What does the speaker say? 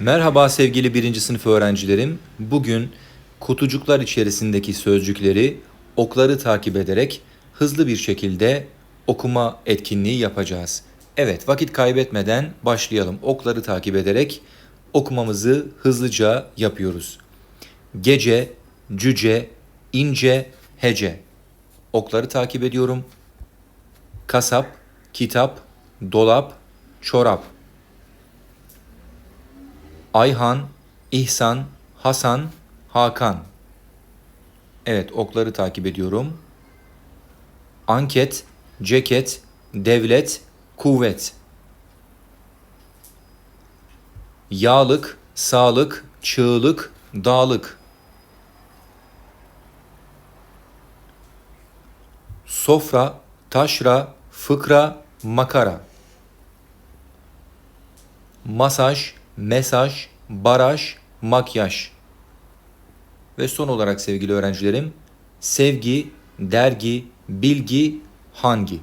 Merhaba sevgili birinci sınıf öğrencilerim. Bugün kutucuklar içerisindeki sözcükleri okları takip ederek hızlı bir şekilde okuma etkinliği yapacağız. Evet vakit kaybetmeden başlayalım. Okları takip ederek okumamızı hızlıca yapıyoruz. Gece, cüce, ince, hece. Okları takip ediyorum. Kasap, kitap, dolap, çorap. Ayhan, İhsan, Hasan, Hakan. Evet okları takip ediyorum. Anket, ceket, devlet, kuvvet. Yağlık, sağlık, çığlık, dağlık. Sofra, taşra, fıkra, makara. Masaj, mesaj, baraj, makyaj. Ve son olarak sevgili öğrencilerim, sevgi, dergi, bilgi, hangi?